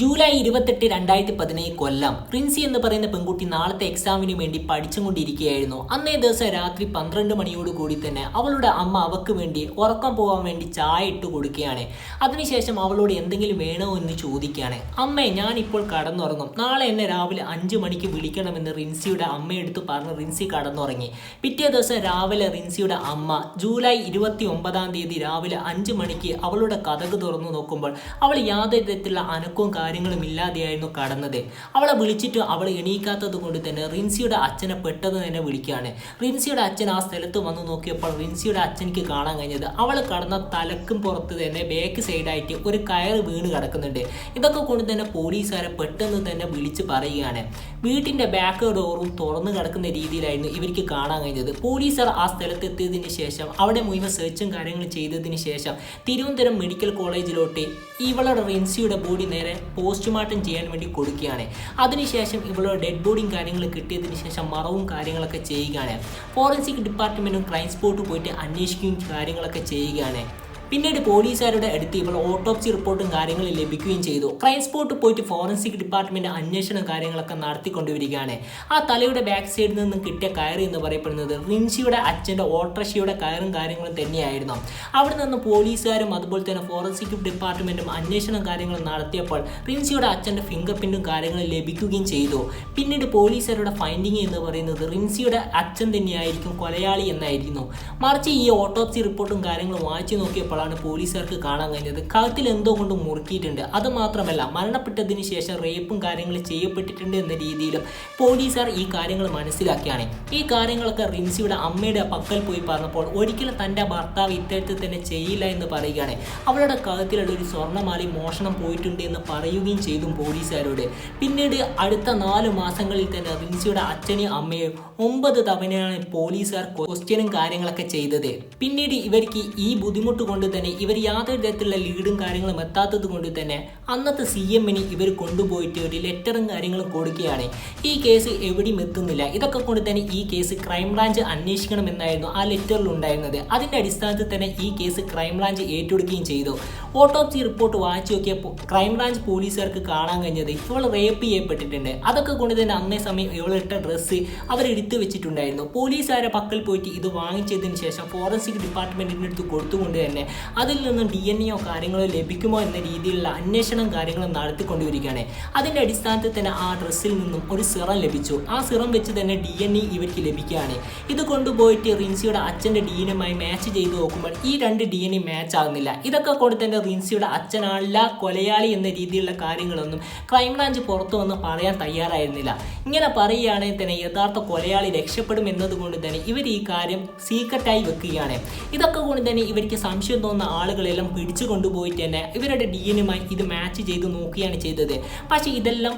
July ഇരുപത്തെട്ട് രണ്ടായിരത്തി പതിനേഴ് കൊല്ലം. റിൻസി എന്ന് പറയുന്ന പെൺകുട്ടി നാളത്തെ എക്സാമിന് വേണ്ടി പഠിച്ചുകൊണ്ടിരിക്കുകയായിരുന്നു. അന്നേ ദിവസം രാത്രി പന്ത്രണ്ട് മണിയോട് കൂടി തന്നെ അവളുടെ അമ്മ അവക്ക് വേണ്ടി ഉറക്കം പോകാൻ വേണ്ടി ചായ ഇട്ട് കൊടുക്കുകയാണ്. അതിനുശേഷം അവളോട് എന്തെങ്കിലും വേണോ എന്ന് ചോദിക്കുകയാണ്. അമ്മേ ഞാൻ ഇപ്പോൾ കടന്നുറങ്ങും. നാളെ എന്നെ രാവിലെ അഞ്ച് മണിക്ക് വിളിക്കണമെന്ന് റിൻസിയുടെ അമ്മയെടുത്ത് പറഞ്ഞ് റിൻസി കടന്നുറങ്ങി. പിറ്റേ ദിവസം രാവിലെ റിൻസിയുടെ അമ്മ ജൂലൈ ഇരുപത്തി ഒമ്പതാം തീയതി രാവിലെ അഞ്ച് മണിക്ക് അവളുടെ കഥക് തുറന്നു നോക്കുമ്പോൾ അവൾ യാതൊരു തരത്തിലുള്ള അനക്കവും കാര്യങ്ങളും ഇല്ലാതെയായിരുന്നു കടന്നത്. അവളെ വിളിച്ചിട്ട് അവൾ എണീക്കാത്തത് കൊണ്ട് തന്നെ റിൻസിയുടെ അച്ഛനെ പെട്ടെന്ന് തന്നെ വിളിക്കുകയാണ്. റിൻസിയുടെ അച്ഛൻ ആ സ്ഥലത്ത് വന്ന് നോക്കിയപ്പോൾ റിൻസിയുടെ അച്ഛനിക്ക് കാണാൻ കഴിഞ്ഞത് അവൾ കടന്ന തലക്കും പുറത്ത് തന്നെ ബാക്ക് സൈഡായിട്ട് ഒരു കയർ വീണ് കിടക്കുന്നുണ്ട്. ഇതൊക്കെ കൊണ്ട് തന്നെ പോലീസുകാരെ പെട്ടെന്ന് തന്നെ വിളിച്ച് പറയുകയാണ്. വീട്ടിന്റെ ബാക്ക് ഡോറും തുറന്നു കിടക്കുന്ന രീതിയിലായിരുന്നു ഇവർക്ക് കാണാൻ കഴിഞ്ഞത്. പോലീസുകാർ ആ സ്ഥലത്ത് എത്തിയതിന് ശേഷം അവിടെ മുഴുവൻ സെർച്ചും കാര്യങ്ങളും ചെയ്തതിന് ശേഷം തിരുവനന്തപുരം മെഡിക്കൽ കോളേജിലോട്ട് ഇവളുടെ റിൻസിയുടെ ബോഡി നേരെ പോസ്റ്റ്മോർട്ടം ചെയ്യാൻ വേണ്ടി കൊടുക്കുകയാണ്. അതിനുശേഷം ഇവളുടെ ഡെഡ് ബോഡിയും കാര്യങ്ങൾ കിട്ടിയതിന് ശേഷം മറവും കാര്യങ്ങളൊക്കെ ചെയ്യുകയാണ്. ഫോറൻസിക് ഡിപ്പാർട്ട്മെന്റും ക്രൈം സ്പോട്ട് പോയിട്ട് അന്വേഷിക്കുകയും കാര്യങ്ങളൊക്കെ ചെയ്യുകയാണ്. പിന്നീട് പോലീസുകാരുടെ അടുത്ത് ഇവൾ ഓട്ടോപ്സി റിപ്പോർട്ടും കാര്യങ്ങളും ലഭിക്കുകയും ചെയ്തു. ക്രൈം സ്പോട്ട് പോയിട്ട് ഫോറൻസിക് ഡിപ്പാർട്ട്മെന്റ് അന്വേഷണം കാര്യങ്ങളൊക്കെ നടത്തിക്കൊണ്ടുവരികയാണ്. ആ തലയുടെ ബാക്ക് സൈഡിൽ നിന്നും കിട്ടിയ കയറ് എന്ന് പറയപ്പെടുന്നത് റിൻഷിയുടെ അച്ഛന്റെ ഓട്ടോറിക്ഷയുടെ കയറും കാര്യങ്ങളും തന്നെയായിരുന്നു. അവിടെ നിന്ന് പോലീസുകാരും അതുപോലെ തന്നെ ഫോറൻസിക് ഡിപ്പാർട്ട്മെന്റും അന്വേഷണം കാര്യങ്ങളും നടത്തിയപ്പോൾ റിൻസിയുടെ അച്ഛന്റെ ഫിംഗർ പ്രിന്റും കാര്യങ്ങളും ലഭിക്കുകയും ചെയ്തു. പിന്നീട് പോലീസുകാരുടെ ഫൈൻഡിങ് എന്ന് പറയുന്നത് റിൻസിയുടെ അച്ഛൻ തന്നെയായിരിക്കും കൊലയാളി എന്നായിരുന്നു. മറിച്ച് ഈ ഓട്ടോപ്സി റിപ്പോർട്ടും കാര്യങ്ങളും വായിച്ചു നോക്കിയപ്പോഴാണ് പോലീസുകാർക്ക് കാണാൻ കഴിഞ്ഞത്. കഴുത്തിൽ എന്തോ കൊണ്ട് മുറുക്കിയിട്ടുണ്ട്. അത് മാത്രമല്ല മരണപ്പെട്ടതിന് ശേഷം റേപ്പും കാര്യങ്ങളും ചെയ്യപ്പെട്ടിട്ടുണ്ട് എന്ന രീതിയിലും പോലീസുകാർ ഈ കാര്യങ്ങൾ മനസ്സിലാക്കിയാണ്. ഈ കാര്യങ്ങളൊക്കെ റിൻസിയുടെ അമ്മയുടെ പക്കൽ പോയി പറഞ്ഞപ്പോൾ ഒരിക്കലും തന്റെ ഭർത്താവ് ഇത്തരത്തിൽ തന്നെ ചെയ്യില്ല എന്ന് പറയുകയാണ്. അവളുടെ കഴുത്തിലുള്ള ഒരു സ്വർണമാലി മോഷണം പോയിട്ടുണ്ട് എന്ന് പറയുകയും ചെയ്തു പോലീസുകാരോട്. പിന്നീട് അടുത്ത നാല് മാസങ്ങളിൽ തന്നെ റിൻസിയുടെ അച്ഛനെയും അമ്മയും ഒമ്പത് തവണയാണ് പോലീസുകാർ ക്വസ്റ്റ്യനും കാര്യങ്ങളൊക്കെ ചെയ്തത്. പിന്നീട് ഇവർക്ക് ഈ ബുദ്ധിമുട്ട് കൊണ്ട് തന്നെ ഇവർ യാതൊരു തരത്തിലുള്ള ലീഡും കാര്യങ്ങളും എത്താത്തത് കൊണ്ട് തന്നെ അന്നത്തെ സി എമ്മിന് ഇവർ കൊണ്ടുപോയിട്ട് ഒരു ലെറ്ററും കാര്യങ്ങളും കൊടുക്കുകയാണ്. ഈ കേസ് എവിടെയും എത്തുന്നില്ല. ഇതൊക്കെ കൊണ്ട് തന്നെ ഈ കേസ് ക്രൈംബ്രാഞ്ച് അന്വേഷിക്കണമെന്നായിരുന്നു ആ ലെറ്ററിൽ ഉണ്ടായിരുന്നത്. അതിന്റെ അടിസ്ഥാനത്തിൽ തന്നെ ഈ കേസ് ക്രൈംബ്രാഞ്ച് ഏറ്റെടുക്കുകയും ചെയ്തു. ഓട്ടോപ്സി റിപ്പോർട്ട് വായിച്ചു നോക്കിയപ്പോൾ ക്രൈംബ്രാഞ്ച് പോലീസുകാർക്ക് കാണാൻ കഴിഞ്ഞത് ഇവൾ റേപ്പ് ചെയ്യപ്പെട്ടിട്ടുണ്ട്. അതൊക്കെ കൊണ്ട് തന്നെ അന്നേ സമയം ഇവളിട്ട ഡ്രസ്സ് അവർ എടുത്തു വെച്ചിട്ടുണ്ടായിരുന്നു. പോലീസുകാരെ പക്കൽ പോയിട്ട് ഇത് വാങ്ങിച്ചതിന് ശേഷം ഫോറൻസിക് ഡിപ്പാർട്ട്മെന്റിന്റെ അടുത്ത് കൊടുത്തുകൊണ്ട് തന്നെ അതിൽ നിന്നും ഡി എൻ എയോ കാര്യങ്ങളോ ലഭിക്കുമോ എന്ന രീതിയിലുള്ള അന്വേഷണം കാര്യങ്ങളും നടത്തിക്കൊണ്ടിരിക്കുകയാണ്. അതിന്റെ അടിസ്ഥാനത്തിൽ തന്നെ ആ ഡ്രസ്സിൽ നിന്നും ഒരു സിറം ലഭിച്ചു. ആ സിറം വെച്ച് തന്നെ ഡി എൻ എ ഇവർക്ക് ലഭിക്കുകയാണ്. ഇത് കൊണ്ടുപോയിട്ട് റിൻസിയുടെ അച്ഛന്റെ ഡി എൻ എമായി മാച്ച് ചെയ്ത് നോക്കുമ്പോൾ ഈ രണ്ട് ഡി എൻ എ മാച്ച് ആകുന്നില്ല. ഇതൊക്കെ കൊണ്ട് തന്നെ റിൻസിയുടെ അച്ഛനല്ല കൊലയാളി എന്ന രീതിയിലുള്ള കാര്യങ്ങളൊന്നും ക്രൈംബ്രാഞ്ച് പുറത്തു വന്ന് പറയാൻ തയ്യാറായിരുന്നില്ല. ഇങ്ങനെ പറയുകയാണെങ്കിൽ തന്നെ യഥാർത്ഥ കൊലയാളി രക്ഷപ്പെടും എന്നതുകൊണ്ട് തന്നെ ഇവർ ഈ കാര്യം സീക്രട്ടായി വെക്കുകയാണ്. ഇതൊക്കെ കൊണ്ട് തന്നെ ഇവർക്ക് സംശയം തോന്നുന്ന ആളുകളെല്ലാം പിടിച്ചു കൊണ്ടുപോയിട്ട് തന്നെ ഇവരുടെ ഡി എനുമായി ഇത് മാച്ച് ചെയ്ത് നോക്കുകയാണ് ചെയ്തത്. പക്ഷേ ഇതെല്ലാം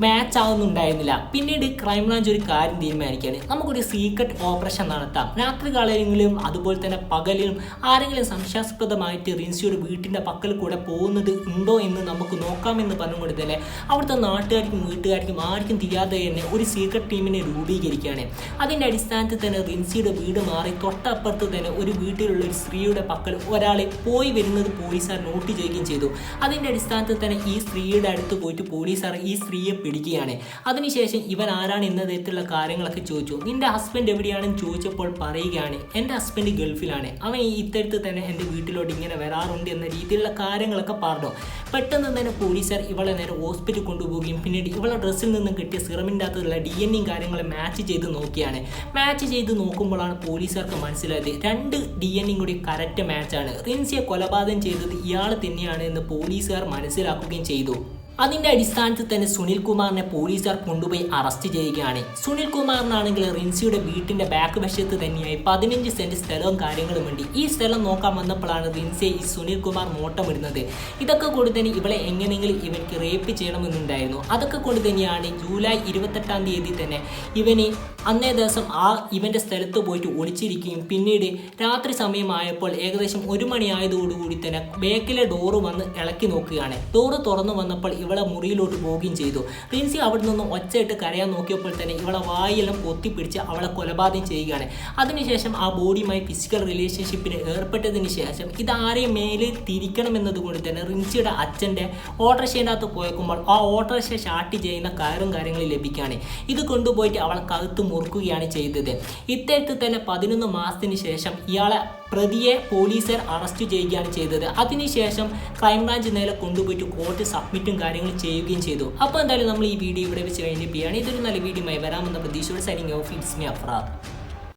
മാച്ച് ആവുന്നുണ്ടായിരുന്നില്ല. പിന്നീട് ക്രൈംബ്രാഞ്ച് ഒരു കാര്യം തീരുമാനിക്കുകയാണ്. നമുക്കൊരു സീക്രട്ട് ഓപ്പറേഷൻ നടത്താം. രാത്രി കാലങ്ങളിലും അതുപോലെ തന്നെ പകലിലും ആരെങ്കിലും സംശയാസ്പദമായിട്ട് റിൻസിയുടെ വീട്ടിന്റെ പക്കൽ കൂടെ പോകുന്നത് ഉണ്ടോ എന്ന് നമുക്ക് നോക്കാമെന്ന് പറഞ്ഞുകൊണ്ട് തന്നെ അവിടുത്തെ നാട്ടുകാർക്കും വീട്ടുകാർക്കും ആർക്കും തിരിയാതെ തന്നെ ഒരു സീക്രട്ട് ടീമിനെ രൂപീകരിക്കുകയാണ്. അതിന്റെ അടിസ്ഥാനത്തിൽ തന്നെ റിൻസിയുടെ വീട് മാറി തൊട്ടപ്പുറത്ത് തന്നെ ഒരു വീട്ടിലുള്ള ഒരു സ്ത്രീയുടെ പക്കൽ ഒരാളെ പോയി വരുന്നത് പോലീസാർ നോട്ട് ചെയ്യുകയും ചെയ്തു. അതിന്റെ അടിസ്ഥാനത്തിൽ തന്നെ ഈ സ്ത്രീയുടെ അടുത്ത് പോയിട്ട് പോലീസാർ ഈ സ്ത്രീയെ പിടിക്കുകയാണ്. അതിനുശേഷം ഇവൻ ആരാണ് എന്ന തരത്തിലുള്ള കാര്യങ്ങളൊക്കെ ചോദിച്ചു. നിന്റെ ഹസ്ബൻഡ് എവിടെയാണെന്ന് ചോദിച്ചപ്പോൾ പറയുകയാണ് എന്റെ ഹസ്ബൻഡ് ഗൾഫിലാണ്. അവൻ ഇത്തരത്തിൽ തന്നെ എന്റെ വീട്ടിലോട്ട് ഇങ്ങനെ വരാറുണ്ട് എന്ന രീതിയിലുള്ള കാര്യങ്ങളൊക്കെ പറഞ്ഞു. പെട്ടെന്ന് തന്നെ പോലീസുകാർ ഇവളെ നേരെ ഹോസ്പിറ്റലിൽ കൊണ്ടുപോവുകയും പിന്നീട് ഇവളെ ഡ്രസ്സിൽ നിന്നും കിട്ടിയ സിറമിന്റെ അകത്തുള്ള ഡി എൻ എയും കാര്യങ്ങളും മാച്ച് ചെയ്ത് നോക്കിയാണ് മാച്ച് ചെയ്ത് നോക്കുമ്പോഴാണ് പോലീസുകാർക്ക് മനസ്സിലായത് രണ്ട് ഡി എൻ എയും കൂടി കറക്റ്റ് മാച്ചാണ് റിൻസിയെ കൊലപാതകം ചെയ്തത് ഇയാൾ തന്നെയാണ് എന്ന് പോലീസുകാർ മനസ്സിലാക്കുകയും ചെയ്തു. അതിന്റെ അടിസ്ഥാനത്തിൽ തന്നെ സുനിൽ കുമാറിനെ പോലീസുകാർ കൊണ്ടുപോയി അറസ്റ്റ് ചെയ്യുകയാണ്. സുനിൽ കുമാറിനാണെങ്കിൽ റിൻസിയുടെ വീട്ടിന്റെ ബാക്ക് വശത്ത് തന്നെയായി പതിനഞ്ച് സെന്റ് സ്ഥലവും കാര്യങ്ങളും ഉണ്ട്. ഈ സ്ഥലം നോക്കാൻ വന്നപ്പോഴാണ് റിൻസിയെ ഈ സുനിൽ കുമാർ നോട്ടമിടുന്നത് ഇതൊക്കെ കൊണ്ട് തന്നെ ഇവളെ എങ്ങനെയെങ്കിലും ഇവർക്ക് റേപ്പ് ചെയ്യണമെന്നുണ്ടായിരുന്നു. അതൊക്കെ കൊണ്ട് തന്നെയാണ് ജൂലൈ ഇരുപത്തെട്ടാം തീയതി തന്നെ ഇവന് അന്നേ ദിവസം ആ ഇവന്റെ സ്ഥലത്ത് പോയിട്ട് ഒളിച്ചിരിക്കുകയും പിന്നീട് രാത്രി സമയമായപ്പോൾ ഏകദേശം ഒരു മണിയായതോടുകൂടി തന്നെ ബേക്കിലെ ഡോറ് വന്ന് ഇളക്കി നോക്കുകയാണ്. ഡോറ് തുറന്നു വന്നപ്പോൾ ഇവൾ ഇവളെ മുറിയിലോട്ട് പോവുകയും ചെയ്തു. റിൻസി അവിടെ നിന്നും ഒച്ചയിട്ട് കരയാൻ നോക്കിയപ്പോൾ തന്നെ ഇവളെ വായെല്ലാം പൊത്തിപ്പിടിച്ച് അവളെ കൊലപാതകം ചെയ്യുകയാണ്. അതിനുശേഷം ആ ബോഡിയുമായി ഫിസിക്കൽ റിലേഷൻഷിപ്പിന് ഏർപ്പെട്ടതിന് ശേഷം ഇത് ആരെയും മേലെ തിരിക്കണമെന്നതുകൊണ്ട് തന്നെ റിൻസിയുടെ അച്ഛന്റെ ഓട്ടോറിക്ഷയിനകത്ത് പോയേക്കുമ്പോൾ ആ ഓട്ടോറിക്ഷ ഷാട്ടി ചെയ്യുന്ന കയറും കാര്യങ്ങളും ലഭിക്കുകയാണ്. ഇത് കൊണ്ടുപോയിട്ട് അവളെ കഴുത്ത് മുറുക്കുകയാണ് ചെയ്തത്. ഇത്തരത്തിൽ തന്നെ പതിനൊന്ന് മാസത്തിന് ശേഷം ഇയാളെ പ്രതിയെ പോലീസുകാർ അറസ്റ്റ് ചെയ്യുകയാണ് ചെയ്തത്. അതിനുശേഷം ക്രൈംബ്രാഞ്ച് നേരെ കൊണ്ടുപോയിട്ട് കോർട്ട് സബ്മിറ്റും കാര്യങ്ങൾ ചെയ്യുകയും ചെയ്തു. അപ്പോൾ എന്തായാലും നമ്മൾ ഈ വീഡിയോ ഇവിടെ വെച്ച് കഴിഞ്ഞിട്ട് ഇതൊരു നല്ല വീഡിയോ ആയി വരാമെന്ന പ്രതീക്ഷയോടെ signing off it's me Afrad